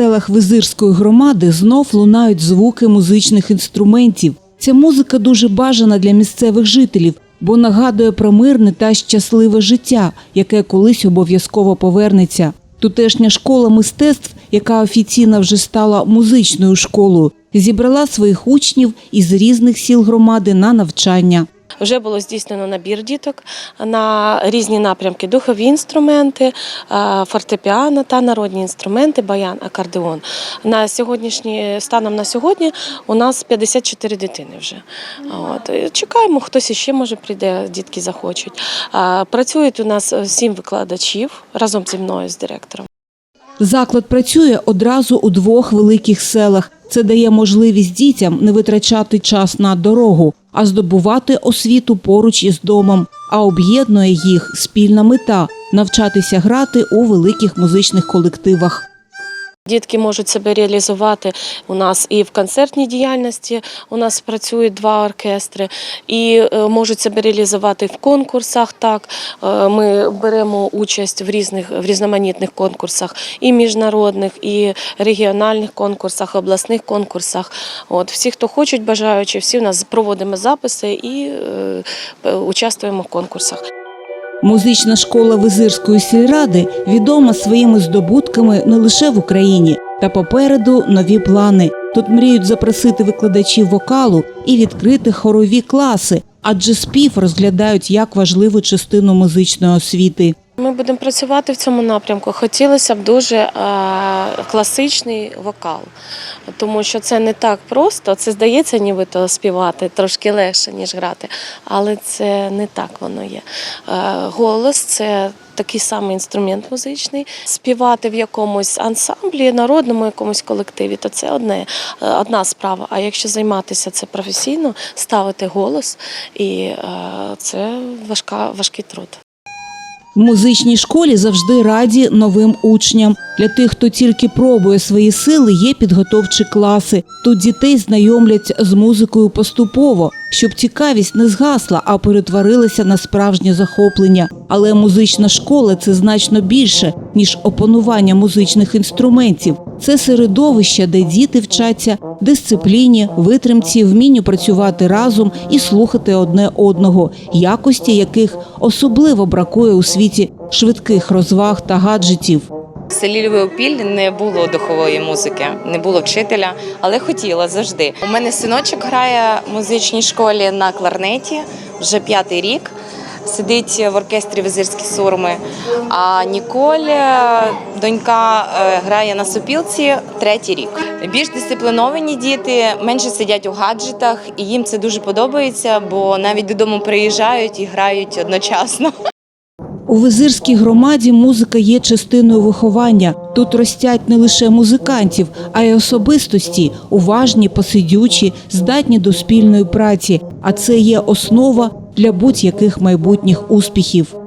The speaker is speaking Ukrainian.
селах Визирської громади знов лунають звуки музичних інструментів. Ця музика дуже бажана для місцевих жителів, бо нагадує про мирне та щасливе життя, яке колись обов'язково повернеться. Тутешня школа мистецтв, яка офіційно вже стала музичною школою, зібрала своїх учнів із різних сіл громади на навчання. Вже було здійснено набір діток на різні напрямки: духові інструменти, е, фортепіано та народні інструменти, баян, акордеон. На сьогоднішній станом на сьогодні у нас 54 дитини вже. От чекаємо, хтось іще може прийде, дітки захочуть. Е, Працюють у нас сім викладачів разом зі мною з директором. Заклад працює одразу у двох великих селах. Це дає можливість дітям не витрачати час на дорогу, а здобувати освіту поруч із домом. А об'єднує їх спільна мета навчатися грати у великих музичних колективах. Дітки можуть себе реалізувати у нас і в концертній діяльності. У нас працюють два оркестри, і е, можуть себе реалізувати в конкурсах. Так Е, ми беремо участь в різних в різноманітних конкурсах, і міжнародних, і регіональних конкурсах, обласних конкурсах. От всі, хто хочуть, бажаючи, всі у нас проводимо записи і е, е, участвуємо в конкурсах. Музична школа Визирської сільради відома своїми здобутками не лише в Україні, та попереду нові плани. Тут мріють запросити викладачів вокалу і відкрити хорові класи, адже спів розглядають як важливу частину музичної освіти. Ми будемо працювати в цьому напрямку. Хотілося б дуже е, класичний вокал, тому що це не так просто. Це здається, нібито співати трошки легше, ніж грати, але це не так воно є. Е, голос це такий самий інструмент музичний. Співати в якомусь ансамблі, народному якомусь колективі, то це одне, е, одна справа. А якщо займатися це професійно, ставити голос, і це важка, важкий труд. В музичній школі завжди раді новим учням. Для тих, хто тільки пробує свої сили, є підготовчі класи. Тут дітей знайомлять з музикою поступово, щоб цікавість не згасла, а перетворилася на справжнє захоплення. Але музична школа це значно більше ніж опанування музичних інструментів. Це середовище, де діти вчаться дисципліні, витримці, вмінню працювати разом і слухати одне одного, якості яких особливо бракує у світі швидких розваг та гаджетів. В селі Львовпіль не було духової музики, не було вчителя, але хотіла завжди. У мене синочок грає в музичній школі на кларнеті вже п'ятий рік. Сидить в оркестрі Визирські сурми. А Ніколь, е, донька, е, грає на сопілці третій рік. Більш дисципліновані діти менше сидять у гаджетах, і їм це дуже подобається, бо навіть додому приїжджають і грають одночасно. У визирській громаді музика є частиною виховання. Тут ростять не лише музикантів, а й особистості, уважні, посидючі, здатні до спільної праці. А це є основа для будь-яких майбутніх успіхів.